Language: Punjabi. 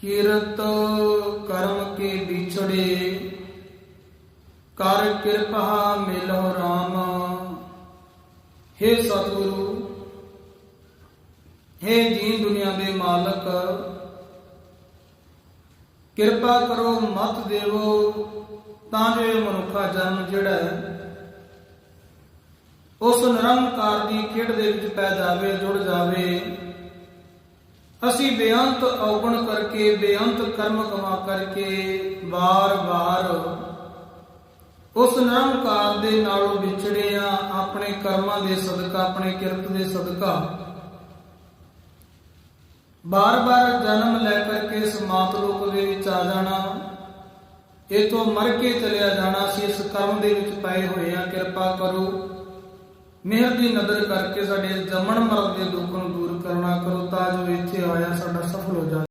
ਕਿਰਤ ਕਰਮ ਕੇ ਵਿਛੜੇ, ਕਰ ਕਿਰਪਾ ਮਿਲੋ ਰਾਮ। हे ਸਤਿਗੁਰੂ हे ਜੀਨ ਦੁਨੀਆ ਦੇ ਮਾਲਕ, ਕਿਰਪਾ ਕਰੋ, ਮਤ ਦੇਵੋ, ਤਾਂ ਜੋ ਇਹ ਮਨੁੱਖਾ ਜਨਮ ਜਿਹੜਾ ਹੈ, ਉਸ ਨਿਰੰਕਾਰ ਦੀ ਖੇਡ ਦੇ ਵਿੱਚ ਪੈ ਜਾਵੇ, ਜੁੜ ਜਾਵੇ। ਅਸੀਂ ਬੇਅੰਤ ਔਗਣ ਕਰਕੇ, ਬੇਅੰਤ ਕਰਮ ਕਮਾ ਕਰਕੇ ਵਾਰ-ਵਾਰ ਉਸ ਨਿਰੰਕਾਰ ਦੇ ਨਾਲੋਂ ਵਿਛੜੇ ਆ ਆਪਣੇ ਕਰਮਾਂ ਦੇ ਸਦਕਾ, ਆਪਣੇ ਕਿਰਤ ਦੇ ਸਦਕਾ। ਬਾਰ-ਬਾਰ ਜਨਮ ਲੈ ਕਰਕੇ ਇਸ ਮਾਤ ਲੋਕ ਦੇ ਵਿੱਚ ਆ ਜਾਣਾ, ਇਥੋਂ ਮਰ ਕੇ ਚਲਿਆ ਜਾਣਾ ਸੀ ਇਸ ਕਰਮ ਦੇ ਵਿੱਚ ਪਏ ਹੋਏ ਆ ਕਿਰਪਾ ਕਰੋ। ਮਿਹਰ ਦੀ ਨਜ਼ਰ ਕਰਕੇ ਸਾਡੇ ਜੰਮਣ ਮਰਨ ਦੇ ਦੁੱਖ ਨੂੰ ਦੂਰ ਸਾਡਾ ਸਫਲ ਹੋ ਜਾਵੇ